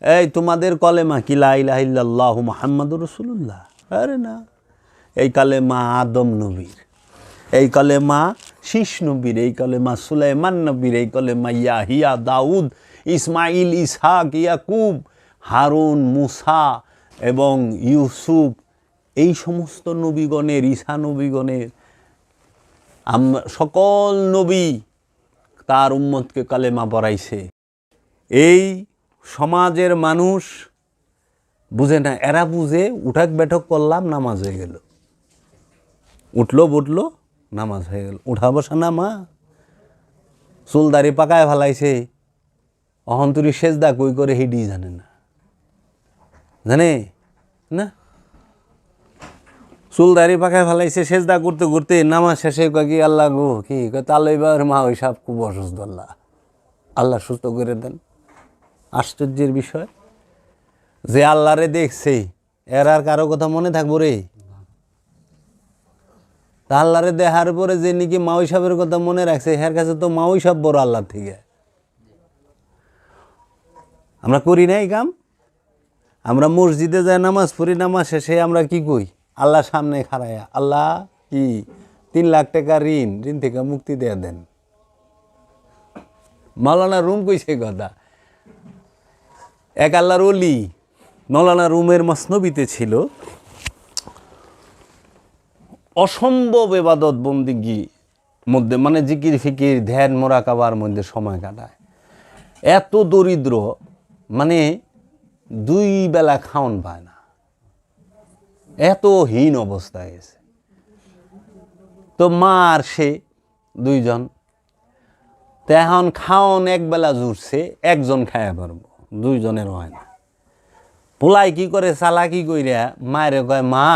এই তোমাদের কলেমা কি? লাহ মোহাম্মদ রসুল্লাহ আরে না। এই কালেমা আদম নবীর। এই কলেমা শীষ নবীর। এই কলেমা সুলাইমান নবীর। এই কলেমা ইয়াহিয়া, দাউদ ইসমাইল ইসহাক, ইয়াকুব, হারুন, মুসা এবং ইউসুফ। এই সমস্ত নবীগণের ঈশা নবীগণের আমরা সকল নবী তার উম্মতকে কালেমা পড়াইছে। এই সমাজের মানুষ বুঝে না, এরা বুঝে উঠাক বেঠক করলাম, নামাজ হয়ে গেল। উঠল, বুটলো, নামাজ হয়ে গেল। উঠা বসা নামা চুলদারি পাকায় ফেলাইছে। অহন্তরী সেজদা কই করে হিডি জানে না। জানে? না? চুলদারি পাকায় ফেলাইছে, সেজদা করতে করতে নামাজ শেষে কি, আল্লাহ গো, কি তাহলে এবার মা ওই সাপ খুব অসুস্থ আল্লাহ। আল্লাহ সুস্থ করে দেন। আশ্চর্যের বিষয়। যে আল্লাহরে দেখছে, এর আর কারও কথা মনে থাকব রে। তা আল্লাহরে দেখার পরে যে নাকি মাওই সাহেবের কথা মনে রাখছে, এর কাছে তো মাওই সাহেব বড় আল্লাহ থেকে। আমরা করি নাই কাম। আমরা মসজিদে যাই, নামাজ পড়ি, নামাজ শেষে আমরা কি কই? আল্লাহ সামনে খাড়ায়া আল্লাহ কি তিন লাখ টাকা ঋণ ঋণ থেকে মুক্তি দেয়া দেন। মাওলানা রুম কইছে কথা। এক আল্লাহর অলি নলানা রুমের মসনবিতে ছিল। অসম্ভব এবাদত বন্দিগি মধ্যে মানে জিকির ফিকির, ধ্যান মোরাকাবার মধ্যে সময় কাটায়। এত দরিদ্র মানে দুই বেলা খাওন পায় না। এত হীন অবস্থা গেছে। তো মা আর সে দুইজন, তো এখন খাওন এক বেলা জুড়ছে, একজন খায়া পারব দুইজনের হয় না। পোলাই কি করে চালাকি কইরা মায়ের কয়, মা,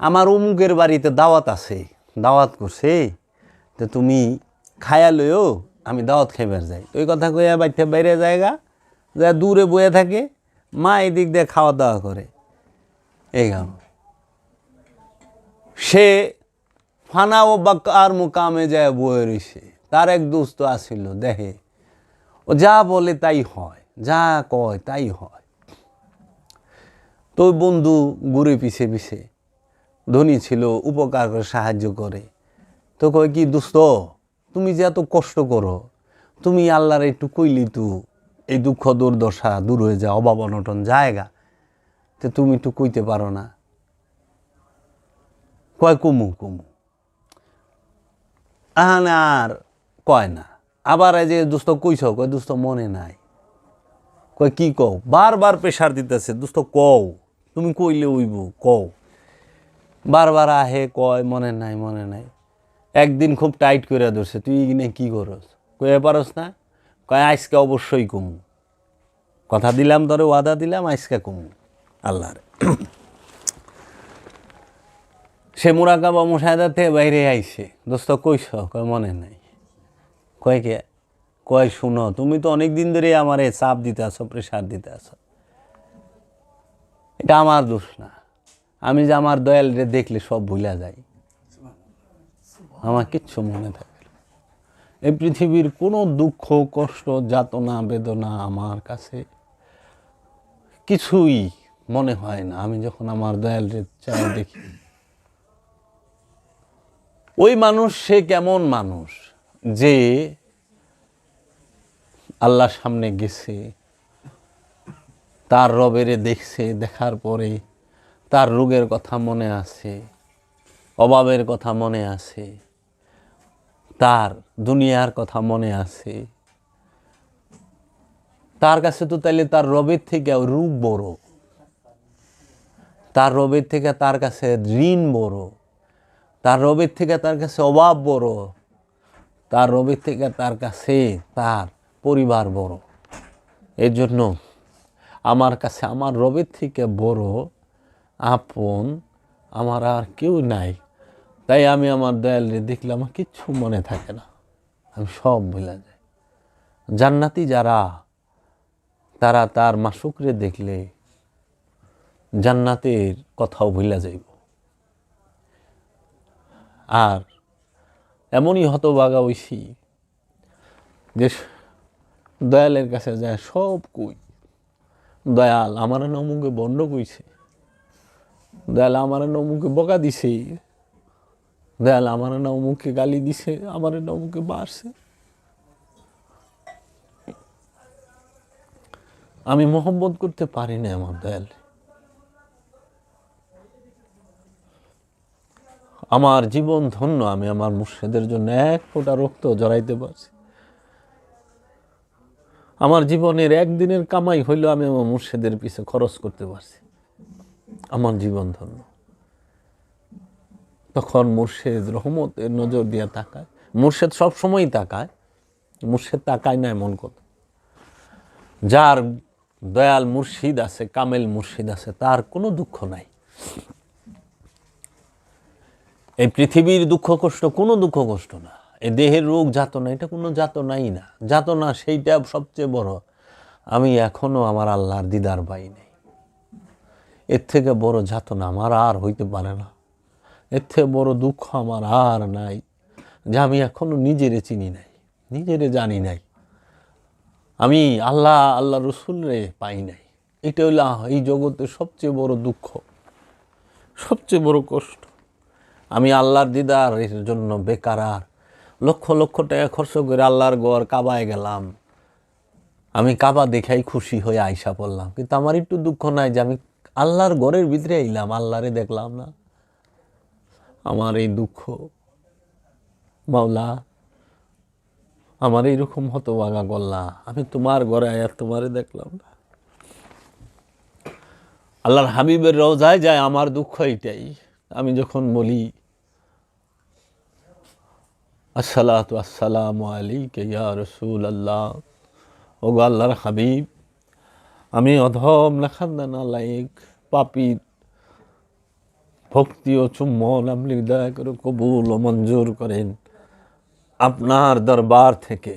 আমার অমুকের বাড়িতে দাওয়াত আছে, দাওয়াত করছে, তো তুমি খায়া লইও, আমি দাওয়াত খাইবার যাই। ওই কথা কইয়া বাইতে বাইরে জায়গা যা দূরে বয়ে থাকে, মা এদিক দিয়ে খাওয়া দাওয়া করে। এই গাম সে ফানা ও বাক্কার মুকামে যায় বয়ে রইছে, তার এক দোস্ত আসিল দেখে ও যা বলে তাই হয়। যা কয় তাই হয়। তো বন্ধু ঘুরে পিছে পিছে, ধনী ছিল, উপকার করে, সাহায্য করে। তো কয় কি, দোস্ত, তুমি যে এত কষ্ট করো, তুমি আল্লাহর একটু কইলি তু, এই দুঃখ দুর্দশা দূর হয়ে যায় অভাব অনটন জায়গা, তো তুমি একটু কইতে পারো না? কয়, কুমু কুমু। আহান আর কয় না। আবার এই যে, দোস্ত, কইছ? কয়, দোস্ত, মনে নাই। কয়, কি কও? বারবার প্রেশার দিতেছে, দোস্ত, কও। তুমি কইলে উইব, কও। বারবার আহে, কয়, মনে নাই মনে নাই। একদিন খুব টাইট করে ধরছে, তুই কিনে কি করস? কয়ে পারস না? কয়, আজকে অবশ্যই কমু। কথা দিলাম ধরে ওয়াদা দিলাম, আজকে কমু। আল্লাহর। সে মুরাকাবা মুসায়দার থেকে বাইরে আইছে। দোস্ত, কইস? কয়, মনে নাই। কয় কে? কয় শুনো, তুমি তো অনেক দিন ধরে আমারে চাপ দিতে আসো প্রেশার দিতে আসো এটা আমার দোষ না। আমি যে আমার দয়ালরে দেখলে সব ভুলা যাই। আমার কিচ্ছু মনে থাকে। এই পৃথিবীর কোনো দুঃখ, কষ্ট, যাতনা, বেদনা আমার কাছে কিছুই মনে হয় না। আমি যখন আমার দয়ালরে চাই দেখি, ওই মানুষ সে কেমন মানুষ যে আল্লাহর সামনে গেছে। তার রবেরে দেখছে, দেখার পরে তার রোগের কথা মনে আছে, অভাবের কথা মনে আছে, তার দুনিয়ার কথা মনে আছে। তার কাছে তো তাইলে তার রবের থেকে রূপ বড়। তার রবের থেকে তার কাছে ঋণ বড়। তার রবের থেকে তার কাছে অভাব বড়। তার রবের থেকে তার কাছে তার পরিবার বড়। এর জন্য আমার কাছে, আমার রবের থেকে বড় আপন আমার আর কেউ নাই। তাই আমি আমার দয়ালে দেখলে আমার কিচ্ছু মনে থাকে না। আমি সব ভুলে যাই। জান্নাতি যারা, তারা তার মাসুকরে দেখলে জান্নাতের কথাও ভুলে যাইব। আর এমনই হতবাগা হইছি যে দয়ালের কাছে যায় সব কই। দয়াল আমার নমুকে বন্ধ কইছে। দয়াল আমার নমুকে বকা দিছে। দয়াল আমার নমুকে গালি দিছে, আমার নমুকে মারছে আমি মোহব্বত করতে পারি না আমার দয়াল আমার জীবন ধন্য আমি আমার মুর্শিদের জন্য এক ফোঁটা রক্ত জড়াইতে পারছি। আমার জীবনের একদিনের কামাই হইলেও আমি আমার মুর্শিদের পিছে খরচ করতে পারছি। আমার জীবন ধন্য। তখন মুর্শেদ রহমতের নজর দিয়ে তাকায়। মুর্শেদ সবসময়ই তাকায়। মুর্শেদ তাকায় না এমন কথা যার দয়াল মুর্শিদ আছে, কামেল মুর্শিদ আছে, তার কোনো দুঃখ নাই। এই পৃথিবীর দুঃখ কষ্ট কোনো দুঃখ কষ্ট না। এই দেহের রোগ যাতনা এটা কোনো যাতনাই না। যাতনা সেইটা সবচেয়ে বড়। আমি এখনও আমার আল্লাহর দিদার পাই নাই। এর থেকে বড় যাতনা আমার আর হইতে পারে না। এর থেকে বড় দুঃখ আমার আর নাই, যে আমি এখনও নিজেরে চিনি নাই, নিজেরে জানি নাই। আমি আল্লাহ আল্লাহ রসুলরে পাই নাই। এটা হইল এই জগতের সবচেয়ে বড় দুঃখ, সবচেয়ে বড় কষ্ট। আমি আল্লাহর দিদার এর জন্য বেকার আর লক্ষ লক্ষ টাকা খরচ করে আল্লাহর গড় কাবায় গেলাম। আমি কাবা দেখাই খুশি হয়ে আইসা পড়লাম। কিন্তু আমার একটু দুঃখ নাই যে আমি আল্লাহর গড়ের ভিতরে এলাম আল্লাহরে দেখলাম না। আমার এই দুঃখ, মাওলা, আমার এইরকম হতবাগা গল্লা, আমি তোমার ঘরে আয়ার তোমারে দেখলাম না। আল্লাহর হাবিবের রোজায় যায়, আমার দুঃখ এইটাই আমি যখন বলি আসসালাতু আসসালামু আলাইকা ইয়া রসুল আল্লাহ ও আল্লাহর হাবিব, আমি অধম লেখান্দান লাইক পাপি ভক্তি ও চুম্বন আপনি দয়া করে কবুল ও মঞ্জুর করেন। আপনার দরবার থেকে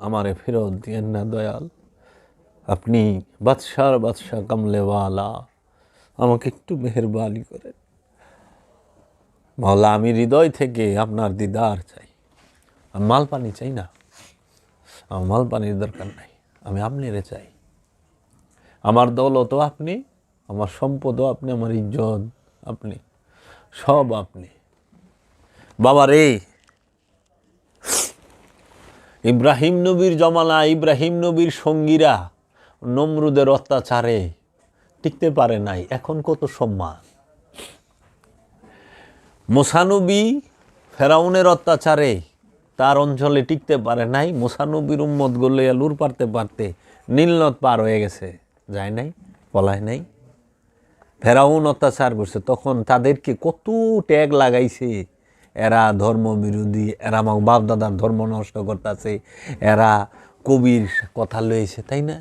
আমারে ফেরত দিয়েন না দয়াল। আপনি বাদশার বাদশাহ কামলেওয়ালা, আমাকে একটু মেহরবানি করেন। মাওলা, আমি হৃদয় থেকে আপনার দিদার চাই। মাল পানি চাই না। আমার মাল পানির দরকার নাই। আমি আপনারে চাই। আমার দৌলতও আপনি, আমার সম্পদও আপনি, আমার ইজ্জত আপনি, সব আপনি। বাবা রে ইব্রাহিম নবীর জমানা, ইব্রাহিম নবীর সঙ্গীরা নমরুদের অত্যাচারে টিকতে পারে নাই। এখন কত সম্মান। মোসানবী ফেরাউনের অত্যাচারে তার অঞ্চলে টিকতে পারে নাই, মোসানবীর উম্মত গলে লুর পারতে পারতে নীলনদ পার হয়ে গেছে, যায় নাই, পলায় নাই। ফেরাউন অত্যাচার করছে, তখন তাদেরকে কত ট্যাগ লাগাইছে। এরা ধর্ম বিরোধী, এরা আমার বাপ দাদার ধর্ম নষ্ট করতেছে, এরা কবির কথা লয়েছে তাই না?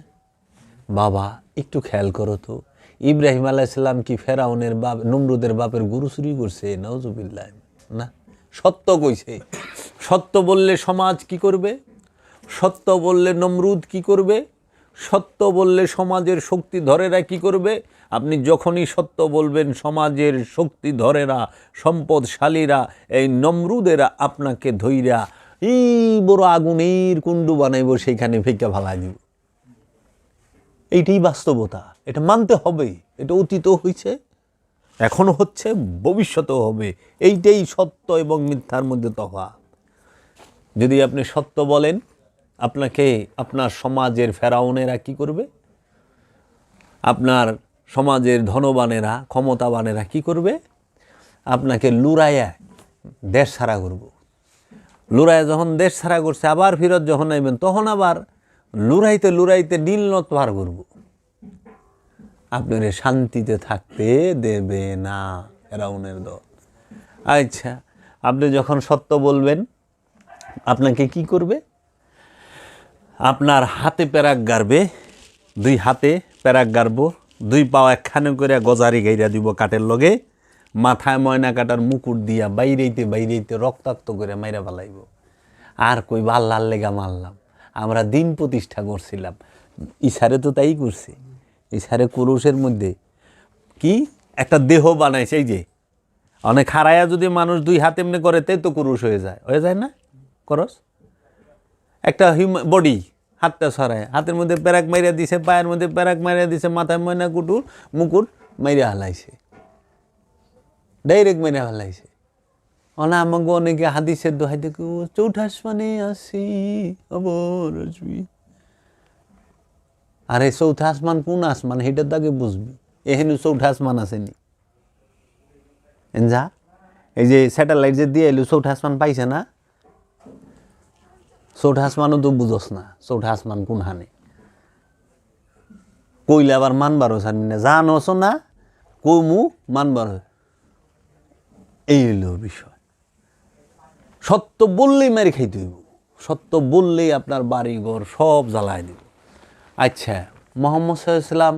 বাবা, একটু খেয়াল করো তো, ইব্রাহিম আলাইসাল্লাম কি ফেরাউনের বাপ, নমরুদের বাপের গুরু চুরি করছে? নজুবিল্লাহ না? সত্য কইছে। সত্য বললে সমাজ কি করবে? সত্য বললে নমরুদ কি করবে? সত্য বললে সমাজের শক্তি ধরেরা কি করবে? আপনি যখনই সত্য বলবেন, সমাজের শক্তি ধরেরা, সম্পদশালীরা, এই নমরুদেরা আপনাকে ধৈরা এই বড় আগুনের কুণ্ডু বানাইব, সেইখানে ফেঁকে ফালাই দিব। এইটাই বাস্তবতা। এটা মানতে হবে। এটা অতীত হয়েছে এখনও হচ্ছে, ভবিষ্যতেও হবে। এইটাই সত্য এবং মিথ্যার মধ্যে তফাৎ। যদি আপনি সত্য বলেন, আপনাকে আপনার সমাজের ফেরাউনেরা কি করবে? আপনার সমাজের ধনবানেরা, ক্ষমতাবানেরা কি করবে? আপনাকে লুরাইয়া দেশ ছাড়া করব। লুরাইয়া যখন দেশ ছাড়া করছে, আবার ফিরত যখন আইবেন, তখন আবার লুরাইতে লুরাইতে নীলনত পার করব। আপনার শান্তিতে থাকতে দেবে না, ফেরাউনের দল। আচ্ছা আপনি যখন সত্য বলবেন, আপনাকে কি করবে? আপনার হাতে প্যারাক গাড়বে, দুই হাতে প্যারাক গাড়বো, দুই পাও একখানে করে গজারি গাইরা দিব কাঠের লগে, মাথায় ময়না কাটার মুকুট দিয়া বাইরেইতে বাইরেইতে রক্তাক্ত করে মাইরা ফেলাইব। আর কই আল্লাহর লেগা মারলাম, আমরা দিন প্রতিষ্ঠা করছিলাম। ইশারে তো তাই করছে। ইসারে কুরুষের মধ্যে। কি? একটা দেহ বানাইছে, এই যে। অনেক হারায়া যদি মানুষ দুই হাত এমনি করে তাই তো কুরুষ হয়ে যায়। হয়ে যায় না? করস? একটা হিউম্যান বডি হাতটা সরায়। হাতের মধ্যে প্যারাক মাইরা দিছে, পায়ের মধ্যে প্যারাক মাইরা দিছে, মাথায় ময়না কুটুর, মুকুট মাইরা হালাইছে। ডাইরেক্ট মাইরা হালাইছে। অনা আমাকে অনেকে হাদিসের দোহাই দেখো চৌঠাস মানে আসি অবর আরে চৌথা আসমান কোন আসমান? সেটার দাগে বুঝবি। এহেন চৌঠা আসমান আসেনি। যা, এই যে স্যাটেলাইট যে দিয়ে এলো, চৌঠা আসমান পাইছে না? চৌঠা আসমানও তো বুঝোস না, চৌঠা আসমান কোন হানে কইলে আবার মানবারও জানি না জানোস না কমু মানবার এই হইল বিষয়। সত্য বললেই মারি খাইতে হইব। সত্য বললেই আপনার বাড়ি ঘর সব জ্বালায় দিব। আচ্ছা মোহাম্মদ সাল্লাম,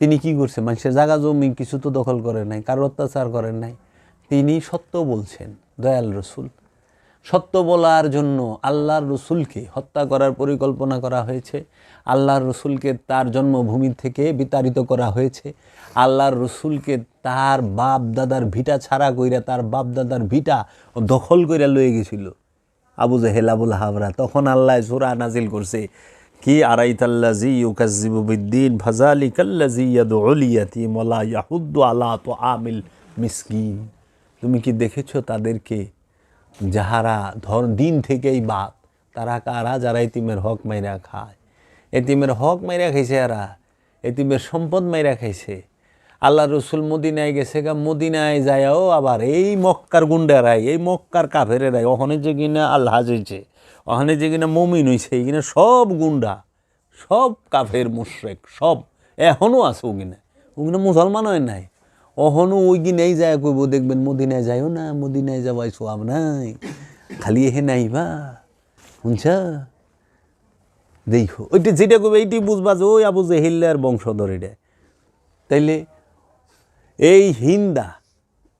তিনি কি করছে মানুষের জায়গা জমি কিছু তো দখল করেন নাই, কারও অত্যাচার করেন নাই। তিনি সত্য বলছেন, দয়াল রসুল। সত্য বলার জন্য আল্লাহর রসুলকে হত্যা করার পরিকল্পনা করা হয়েছে। আল্লাহর রসুলকে তার জন্মভূমি থেকে বিতাড়িত করা হয়েছে। আল্লাহর রসুলকে তার বাপ দাদার ভিটা ছাড়া কইরা তার বাপ দাদার ভিটা দখল কইরা লয়ে গেছিল। আবু জাহেল, আবুল হাবরা, তখন আল্লাহ সুরা নাজিল করছে। কি আরাইতাল্লাজি ভাজালি ইয়াতীম, ওয়ালা ইয়াহুদ্দু আলা তুআমিল মিসকিন। তুমি কি দেখেছ তাদেরকে? যাহারা ধর, দিন থেকেই বাদ, তারা কারা? যারা এতিমের হক মাইরা খায়। এতিমের হক মাইরা খাইছে এরা। এতিমের সম্পদ মাইরা খাইছে। আল্লাহ রসুল মদিনায় গেছে গা, মদিনায় যায়ও আবার এই মক্কার গুন্ডারাই, এই মক্কার কাফেরেরাই, ওখানে যে কিনা আল্লাহ হয়েছে, ওখানে যে কিনা মমিন হয়েছে, এই কিনা সব গুন্ডা, সব কাফের মুশ্রেক, সব এখনও আছে ওগিনা ওগিনা মুসলমান হয় নাই অহনও ওই গিনাই যায় কইব, দেখবেন মদিনায় যাইও না, মদিনায় যাওয়াই সোয়াব নাই, খালি এহে নাইবা, শুনছ? দেখো, ওইটা যেটা কইবে এইটি বুঝবা যে ওই আবু জেহিল্লার বংশধর তাইলে এই হিন্দা,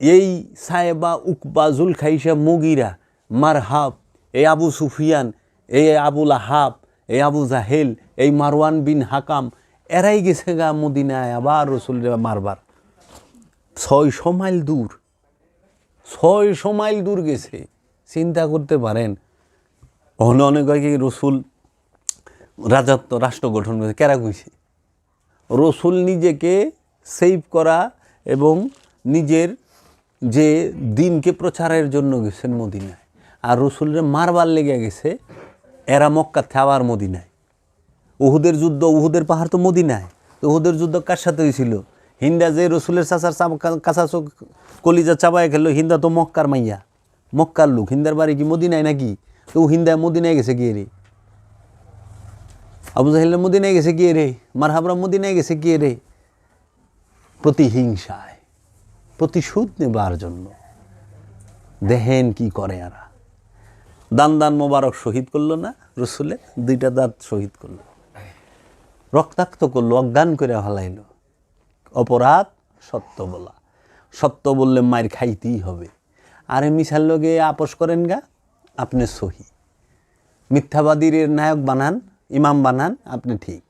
এই সাহেবা উকবা জুলখাইসা মুগিরা, মারহাব, এই আবু সুফিয়ান, এই আবুল আহাব এই আবু জাহেল, এই মারওয়ান বিন হাকাম, এরাই গেছে গা মদিনায় আবার রসুল মারবার। ছয়শো মাইল দূর ছয়শো মাইল দূর গেছে। চিন্তা করতে পারেন অনেক হয় কি রসুল রাজত্ব, রাষ্ট্র গঠন করেছে কেরা কইছে রসুল নিজেকে সেভ করা এবং নিজের যে দিনকে প্রচারের জন্য গেছেন মদিনায়। আর রসুলের মারবার লেগে গেছে এরা মক্কাতে আবার মদিনায়। উহুদের যুদ্ধ, উহুদের পাহাড় তো মদিনায়। তো উহুদের যুদ্ধ কার সাথে হয়েছিল হিন্দা যে রসুলের চাচার কাঁচা কলিজা চাবায় খেলো, হিন্দা তো মক্কার মাইয়া। মক্কার লোক, হিন্দার বাড়ি কি মদিনায় নাকি? তো হিন্দা মদিনায় গেছে গিয়ে রে? আবু জাহিল্লা মদিনায় গেছে গিয়ে রে? মারহাবরা মদিনায় গেছে গিয়ে রে? প্রতিহিংসায়, প্রতিশোধ নেবার জন্য। দেহেন কি করে এরা। দান দান মোবারক শহীদ করল না রসুলে দুইটা দাঁত শহীদ করল। রক্তাক্ত করল, অজ্ঞান করে হালাইলো অপরাধ সত্য বলা। সত্য বললে মায়ের খাইতেই হবে। আরে মিশার লগে আপোষ করেন গা, আপনি সহি। মিথ্যাবাদীর নায়ক বানান, ইমাম বানান, আপনি ঠিক।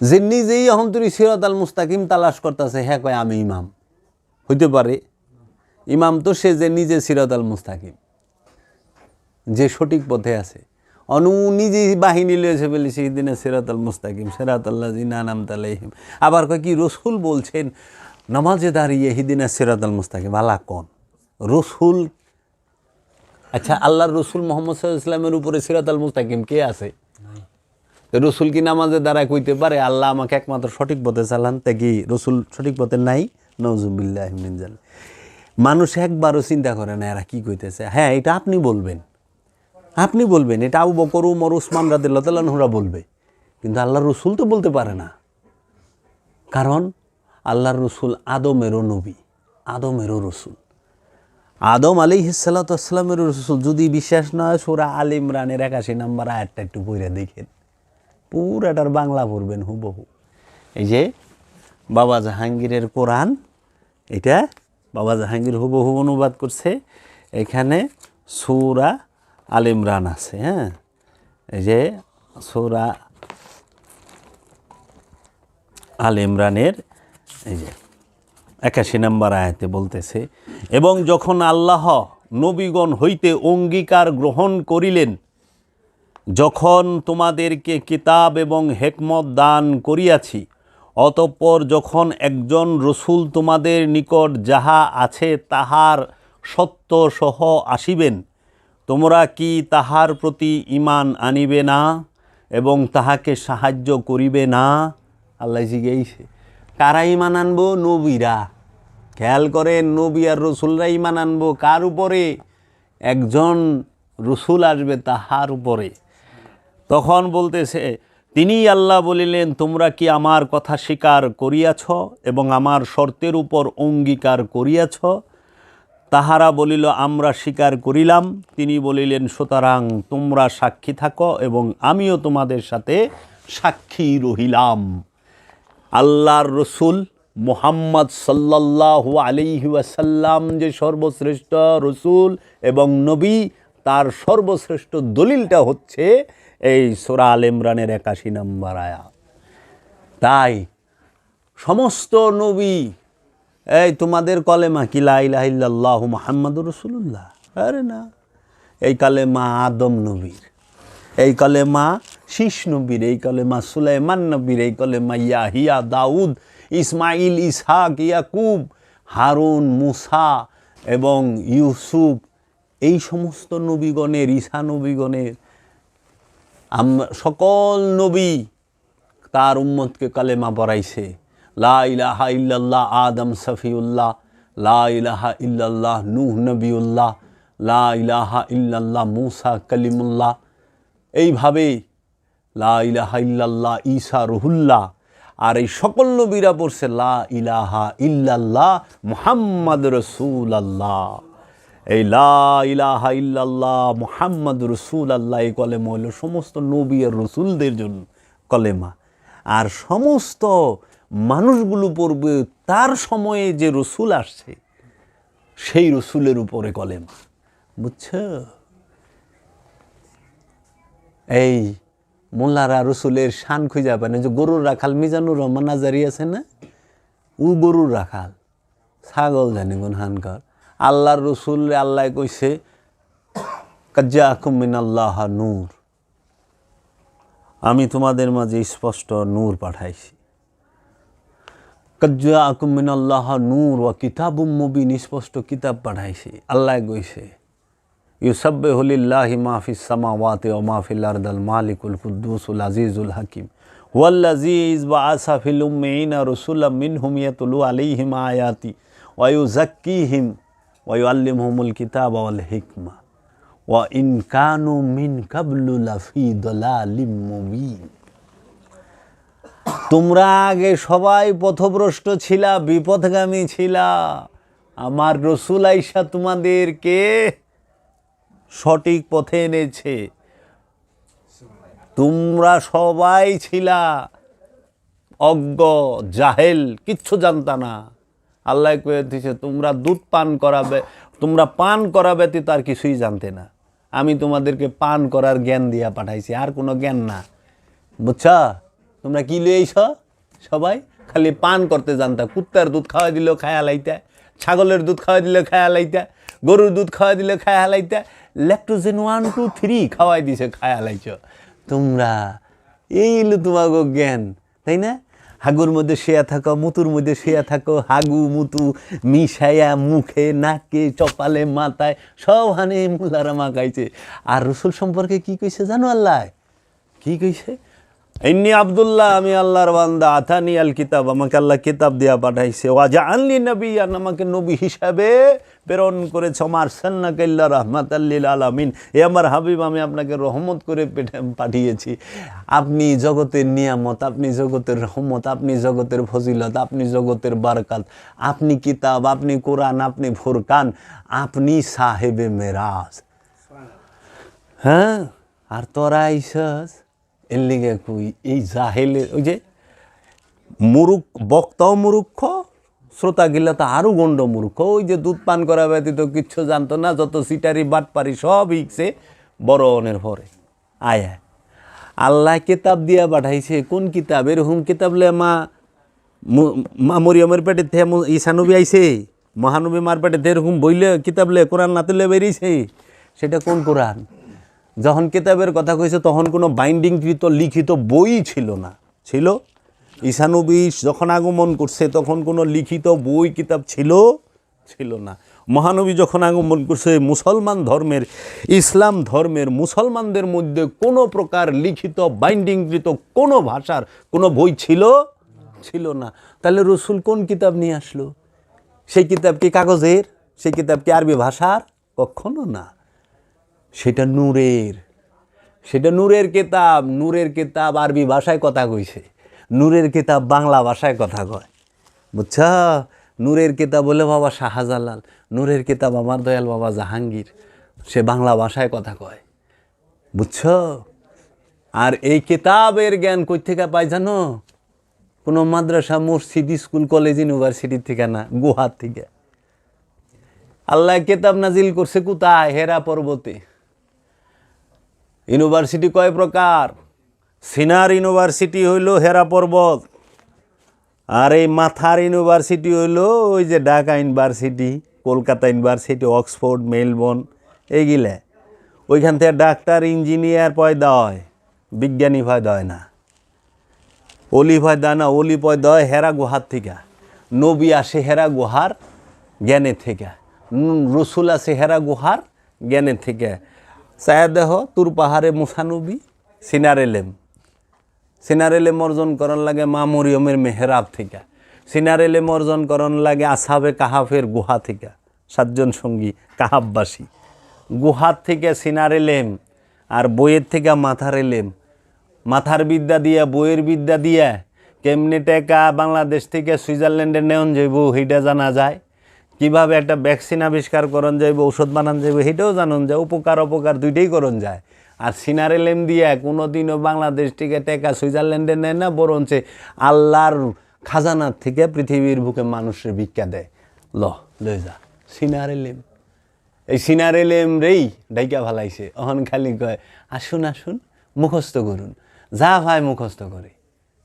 যে নিজেই অহন্তরি সিরত আল মুস্তাকিম তালাশ করতেছে হ্যাঁ কয়, আমি ইমাম। হইতে পারে। ইমাম তো সে যে নিজে সিরত আল মুস্তাকিম। যে সঠিক পথে আছে। অনু নিজেই বাহিনী লয়েছে বলে সেই দিনে সিরাত আল মুস্তাকিম, সিরাত আল্লাহ জিনা নাম আবার কয় কি, রসুল বলছেন, নামাজে দাঁড়িয়ে হিদিনা সিরাত আল মুস্তাকিম। আলা কোন? রসুল? আচ্ছা আল্লাহর রসুল মোহাম্মদ সাল্লাহ ইসলামের উপরে সিরাত আল মুস্তাকিম কে আছে? রসুল কি নামাজে দ্বারা কইতে পারে? আল্লাহ আমাকে একমাত্র সঠিক পথে চালান। তা কি রসুল সঠিক পথে নাই? নজুবিল্লাহ মানুষ একবারও চিন্তা করে না, এরা কী কইতেছে? হ্যাঁ এটা আপনি বলবেন। আপনি বলবেন, এটা আবু বকর, উমর, উসমান রাদিল্লাহরা বলবে। কিন্তু আল্লাহ রসুল তো বলতে পারে না। কারণ আল্লাহর রসুল আদমেরও নবী, আদমেরও রসুল। আদম আলী হিসালাতামের রসুল। যদি বিশ্বাস নয় সুরা আল ইমরানের একাশি নাম্বার আয়াতটা একটু পড়ে দেখেন। পুরাটার বাংলা পড়বেন হুবহু। এই যে বাবা জাহাঙ্গীরের কোরআন, এটা বাবা জাহাঙ্গীর হুবহু অনুবাদ করছে। এখানে সুরা আল ইমরান আছে হ্যাঁ? এই যে সুরা আল ইমরানের, এই যে একাশি নম্বর আয়াতে বলতেছে, এবং যখন আল্লাহ নবীগণ হইতে অঙ্গীকার গ্রহণ করিলেন যখন তোমাদেরকে কিতাব এবং হেকমত দান করিয়াছি, অতঃপর যখন একজন রসুল তোমাদের নিকট যাহা আছে তাহার সত্য সহ আসিবেন, তোমরা কি তাহার প্রতি ইমান আনিবে না এবং তাহাকে সাহায্য করিবে না? আল্লাহ জিজ্ঞেসে কারা ইমান আনব? নবীরা। খেয়াল করেন, নবী আর রসুলরা ইমান আনব কার উপরে? একজন রসুল আসবে তাহার উপরে। তখন বলতেছে তিনি আল্লাহ বলিলেন, তোমরা কি আমার কথা স্বীকার করিয়াছ এবং আমার শর্তের উপর অঙ্গীকার করিয়াছ? তাহারা বলিল, আমরা স্বীকার করিলাম। তিনি বলিলেন, সুতরাং তোমরা সাক্ষী থাকো এবং আমিও তোমাদের সাথে সাক্ষী রহিলাম। আল্লাহর রসুল মোহাম্মদ সাল্লাল্লাহু আলাইহি ওয়াসাল্লাম যে সর্বশ্রেষ্ঠ রসুল এবং নবী, তার সর্বশ্রেষ্ঠ দলিলটা হচ্ছে এই সোরা আল ইমরানের একাশি নম্বর আয়া। তাই সমস্ত নবী, এই তোমাদের কলেমা কি? লাইলাহিল্লাহ মোহাম্মদ রসুল্লাহ আরে না, এই কালেমা আদম নবীর, এই কলেমা শীষ নবীর, এই কলেমা সুলাইমান নবীর, এই কলেমা ইয়াহিয়া, দাউদ ইসমাইল ইসহাক, ইয়াকুব, হারুন, মুসা এবং ইউসুফ, এই সমস্ত নবীগণের ঈশা নবীগণের সকল নবী তার উম্মতকে কালেমা পড়াইছে। লা ইলাহা ইল্লাল্লাহ আদম সফিউল্লাহ, লা ইলাহা ইল্লাল্লাহ নূহ নবিউল্লাহ, লা ইলাহা ইল্লাল্লাহ মুসা কলিমুল্লাহ। এইভাবে লা ইলাহা ইল্লাল্লাহ ঈসা রুহুল্লাহ আর এই সকল নবীরা পড়ছে লা ইলাহা ইল্লাল্লাহ মুহাম্মদ রসুল আল্লাহ এই লা ইলাহা ইল্লাল্লাহ মুহাম্মদ রসুল আল্লাহ এই কলেমা হলো সমস্ত নবী আর রসুলদের জন্য কলেমা। আর সমস্ত মানুষগুলো পড়বে তার সময়ে যে রসুল আসছে, সেই রসুলের উপরে কলেমা। বুঝছ? এই মোল্লারা রসুলের শান খুঁজে পায় না, যে গরুর রাখাল মিজানুর রহমান আজারি আছে না? ও গরুর রাখাল, ছাগল জানি কোন হানকার। আল্লাহর রসুল আল্লাহ কইছে কাজ্জা আকুমিন আল্লাহ নূর। আমি তোমাদের মাঝে স্পষ্ট নূর পাঠাইছি। কাজ্জা আকুমিন আল্লাহ নূর ও কিতাবুম মুবিন, স্পষ্ট কিতাব পাঠাইছি। আল্লাহ কইছে ইউসাব্বে হলিল্লাহি মাহফিস সামাওয়াতে ও মাহফিল আরদাল মালিকুল কুদ্দুসুল আজিজুল হাকিম। ওয়াল্লাজিজ বা আসাফিল উম্মিন রসুল্লাহ মিন হুমিয়াতুলু আলাইহিম আয়াতি ওয়ু জাক্কিহিম ওয়ু আল্লিমহুমুল কিতাব ওয়াল হিকমা। ওয়া ইন কানু মিন কাবলু লাফি দলালিম মুবিন। তোমরা আগে সবাই পথভ্রষ্ট ছিলা, বিপথগামী ছিলা। আমার রসুল আইসা তোমাদেরকে সঠিক পথে এনেছে। তোমরা সবাই ছিলা অজ্ঞ, জাহেল, কিচ্ছু জানতা না। আল্লাহ কয়ে দিছে, তোমরা দুধ পান করাবে, তোমরা পান করা ব্যতীত আর কিছুই জানতে না। আমি তোমাদেরকে পান করার জ্ঞান দিয়া পাঠাইছি, আর কোনো জ্ঞান না। বুঝছা? তোমরা কি লইছ সবাই খালি পান করতে জানতা। কুত্তার দুধ খাওয়াই দিলেও খায়া লাইতা। ছাগলের দুধ খাওয়াই দিলে, খায়া লাইতা। গরুর দুধ খাওয়াই দিলে, খায়া লাইতা। ল্যাকটোজেন ওয়ান, টু, থ্রি খাওয়াই দিছে, খায়া লাইছ। তোমরা, এই তোমাকে জ্ঞান, তাই না? হাগুর মধ্যে শেয়া থাকো, মুতুর মধ্যে শেয়া থাকো, হাগু, মুতু মিশাইয়া মুখে, নাকে, চপালে, মাথায়, সব হানে মুলারা মাখাইছে আর রসুল সম্পর্কে কি কইছে জানো আল্লাহ? কি কইছে? ইন্নি আবদুল্লাহ, আমি আল্লাহর বান্দা আথানি আল কিতাব আমাকে আল্লাহ কিতাব দিয়া পাঠাইছে। ওয়াজা আনলি নবী আর আমাকে নবী হিসাবে প্রেরণ করেছে আমার সান্নাকাল্লা রহমাত আল্লিল আলামিন। এ আমার হাবিব, আমি আপনাকে রহমত করে পেঠে- পাঠিয়েছি। আপনি জগতের নিয়ামত, আপনি জগতের রহমত, আপনি জগতের ফজিলত, আপনি জগতের বারকাত। আপনি কিতাব, আপনি কোরআন, আপনি ফুরকান, আপনি সাহেবে মেরাজ। হ্যাঁ? আর তোরা আইসস? এর লিগে কই, এই জাহেলে, ওই যে মুরুখ, বক্তাও মুরুক্ষ শ্রোতা গিলা তো আরও গণ্ড মূর্খ ওই যে দুধ পান করা ব্যতীত কিচ্ছু জানতো না, যত সিটারি, বাটপারি সব ইকছে বড় অনের পরে। আয় আয়। আল্লাহ কিতাব দিয়া পাঠাইছে, কোন কিতাব? এরকম কিতাব লে মা মু- মরিয়মের পেটে থে ঈশানবী আইছে। মহানবী মার পেটে এরকম বইলে কিতাব লে কোরআন নাতুলে বেরিয়েছে। সেটা কোন কোরআন? যখন কিতাবের কথা কইছে, তখন কোনো বাইন্ডিংকৃত লিখিত বই ছিল না। ছিল? ঈশানবী যখন আগমন করছে, তখন কোনো লিখিত বই, কিতাব ছিল? ছিল না। মহানবী যখন আগমন করছে, মুসলমান ধর্মের, ইসলাম ধর্মের, মুসলমানদের মধ্যে কোনো প্রকার লিখিত, বাইন্ডিংকৃত কোনো ভাষার কোনো বই ছিল? ছিল না। তাহলে রসুল কোন কিতাব নিয়ে আসলো? সেই কিতাব কি কাগজের? সেই কিতাব কি আরবি ভাষার? কখনো না। সেটা নূরের। সেটা নূরের কিতাব। নূরের কিতাব আরবি ভাষায় কথা কইছে। নূরের কিতাব বাংলা ভাষায় কথা কয়। বুঝছ? নূরের কিতাব বলে বাবা শাহজালাল, নূরের কিতাব আমার দয়াল বাবা জাহাঙ্গীর, সে বাংলা ভাষায় কথা কয়। বুঝছ? আর এই কিতাবের জ্ঞান কই থেকে পাই জানো? কোনো মাদ্রাসা, মসজিদ, স্কুল, কলেজ, ইউনিভার্সিটি থেকে না, গুহার থেকে। আল্লাহ কেতাব নাজিল করছে কোথায়? হেরা পর্বতে। ইউনিভার্সিটি কয় প্রকার? সিনার ইউনিভার্সিটি হইল হেরা পর্বত। আর এই মাথার ইউনিভার্সিটি হইল ওই যে Dhaka university, Kolkata university, Oxford, Melbourne, এইগুলা। ওইখান থেকে ডাক্তার, ইঞ্জিনিয়ার পয়দা হয় বিজ্ঞানী পয়দা হয় না। অলি পয়দা না, অলি পয়দা হয় হেরা গুহার থেকে। নবী আসে হেরা গুহার জ্ঞানের থেকে। রসুল আছে হেরা গুহার জ্ঞানের থেকে। চায়া দেহ, তুর পাহাড়ে মুসানবী সিনার এলেম সিনার এলেম অর্জন করন লাগে মা মরিয়মের মেহরাব থেকে। সিনার এলেম অর্জন করন লাগে আসাবে কাহাফের গুহা থেকে। সাতজন সঙ্গী, কাহাববাসী। গুহার থেকে সিনার এলেম আর বইয়ের থেকে মাথার এলেম মাথার বিদ্যা দিয়া, বইয়ের বিদ্যা দিয়া কেমনে টেকা বাংলাদেশ থেকে সুইজারল্যান্ডে নেওন যাইব সেইটা জানা যায়। কীভাবে একটা ভ্যাকসিন আবিষ্কার করন যাইব, ঔষধ বানান যাইব সেটাও জানন যায়, উপকার অপকার দুইটাই করন যায়। আর সিনারে লেম দিয়া কোনোদিনও বাংলাদেশ থেকে টেকা সুইজারল্যান্ডে নেয় না, বরঞ্চে আল্লাহর খাজানার থেকে পৃথিবীর বুকে মানুষের ভিক্ষা দেয়। ল লই যা। সিনারে লেম। এই সিনারে লেম রেই ডাইকা ভালাইছে অহন খালি কয়, আসুন আসুন, মুখস্থ করুন। যা ভাই মুখস্থ করে।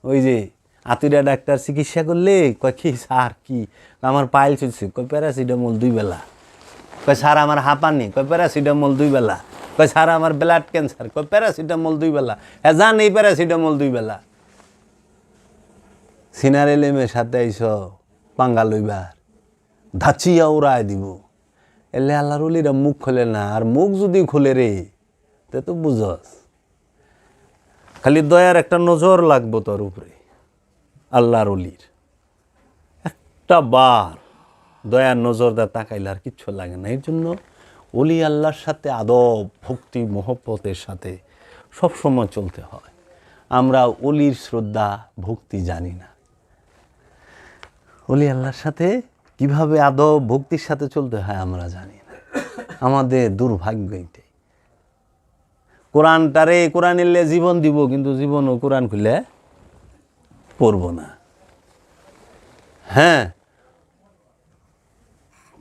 ওই যে আতুরা ডাক্তার চিকিৎসা করলে কয়, কি স্যার, কি? আমার পাইল চলছে। কয়, প্যারাসিটামল দুই বেলা। কয়, স্যার, আমার হাঁপানি। কয়, প্যারাসিটামল দুই বেলা। কয়, স্যার, আমার ব্লাড ক্যান্সার। কয়, প্যারাসিটামল দুই বেলা। হ্যাঁ জান, এই প্যারাসিটামল দুই বেলা। সিনার এলেমের সাথে আইস, পাঙ্গা লইবার ধাচিয়া উড়ায় দিব। এলে আল্লাহর উলিরা মুখ খোলে না, আর মুখ যদি খোলে রে, তে তো বুঝস। খালি দয়ার একটা নজর লাগবো তোর উপরে, আল্লাহর অলির একটা বার দয়ার নজর দা তাকাইলে আর কিচ্ছু লাগে না। এর জন্য অলি আল্লাহর সাথে আদব, ভক্তি, মহব্বতের সাথে সবসময় চলতে হয়। আমরা অলির শ্রদ্ধা, ভক্তি জানি না। অলি আল্লাহর সাথে কীভাবে আদব, ভক্তির সাথে চলতে হয় আমরা জানি না। আমাদের দুর্ভাগ্য এটাই। কোরআনটারে কোরআন এলে জীবন দিব, কিন্তু জীবন ও কোরআন খুলে পড়ব না। হ্যাঁ?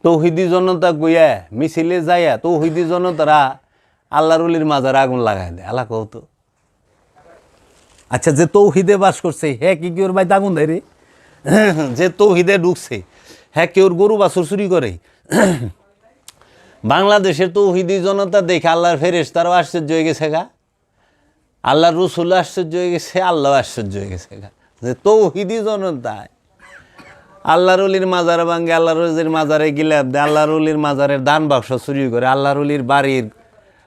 তৌহিদি জনতা কইয়া মিছিলে যাইয়া তৌহিদি জনতারা আল্লাহর উলির মাজার আগুন লাগাই দেয়। আল্লাহ কও তো। আচ্ছা যে তৌহিদে বাস করছে হ্যাঁ কি কি ওর বাড়িতে আগুন দেয় রে? যে তৌহিদে ঢুকছে হ্যাঁ কেউ গরু বাছুর চুরি করে? বাংলাদেশের তৌহিদি জনতা দেখে আল্লাহর ফেরেস তারাও আশ্চর্য হয়ে গেছে গা। আল্লাহর রসুল আশ্চর্য হয়ে গেছে আল্লাহ আশ্চর্য হয়ে গেছে গা। যে তৌহিদি জনতায় আল্লাহর অলির মাজার ভাঙ্গে আল্লাহর অলির মাজারে গিলে আল্লাহর অলির মাজারের দান বাক্স চুরি করে, আল্লাহর অলির বাড়ির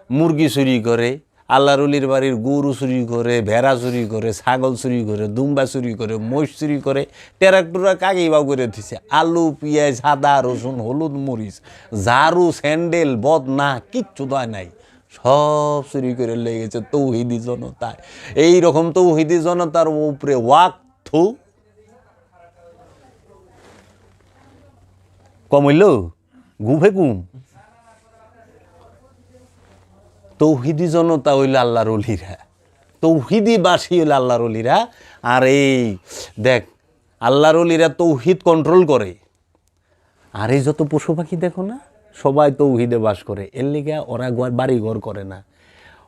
মুরগি চুরি করে, আল্লাহর অলির বাড়ির গরু চুরি করে, ভেড়া চুরি করে, ছাগল চুরি করে, দুম্বা চুরি করে, মহিষ চুরি করে, টেরাক্টুরা কাকেই বাউ করে দিছে? আলু, পেঁয়াজ, আদা, রসুন, হলুদ, মরিচ, ঝাড়ু, স্যান্ডেল, বদনা, কিচ্ছু দেয় নাই। সব চুরি করে লেগেছে তৌহিদি জনতায়। এই রকম তৌহিদি জনতার উপরে ওয়াক থু কম হইল? গুভে গুম। তৌহিদি জনতা হইল আল্লাহর অলিরা। তৌহিদি বাসী হইল আল্লাহর অলিরা। আর এই দেখ, আল্লাহর অলিরা তৌহিদ কন্ট্রোল করে। আর এই যত পশু পাখি দেখো না, সবাই তৌহিদে বাস করে। এর লিগে ওরা বাড়ি ঘর করে না।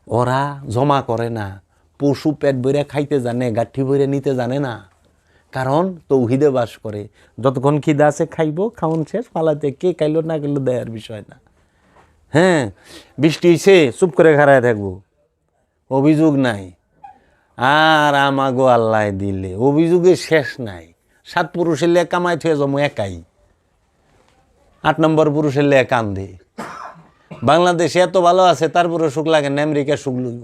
ওরা জমা করে না। পশু পেট ভরে খাইতে জানে, গাঠি ভরে নিতে জানে না। কারণ তৌহিদে বাস করে। যতক্ষণ খিদা আছে খাইবো খাওয়ান শেষ, পালাতে কে খাইলো না গেলো দেয়ার বিষয় না। হ্যাঁ বৃষ্টি হয়েছে চুপ করে খাড়ায় থাকব। অভিযোগ নাই। আর আমাগো আল্লাহ দিলে, অভিযোগে শেষ নাই। সাত পুরুষের লে কামাই থুয়ে জমু একাই। আট নম্বর পুরুষের লে কান্দে। বাংলাদেশে এত ভালো আছে তারপরে সুখ লাগে না আমেরিকা সুখ লইব।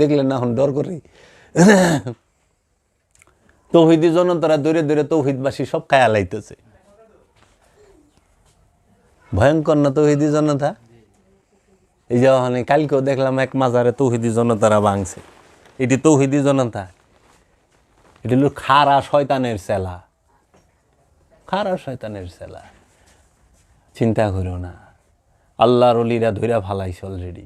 দেখলে ডর করে। তৌহিদি দূরে তৌহিদবাসী সব খায়া ভয়ঙ্কর না তৌহিদি জনতা? এই কালকেও দেখলাম এক মাজারে তৌহিদি জনতারা ভাঙছে। এটি তৌহিদি জনতা। এটি হলো খারা শয়তানের সেলা খারা শয়তানের সেলা চিন্তা করো না। আল্লাহর অলিরা ধইরা ফালাইছে অলরেডি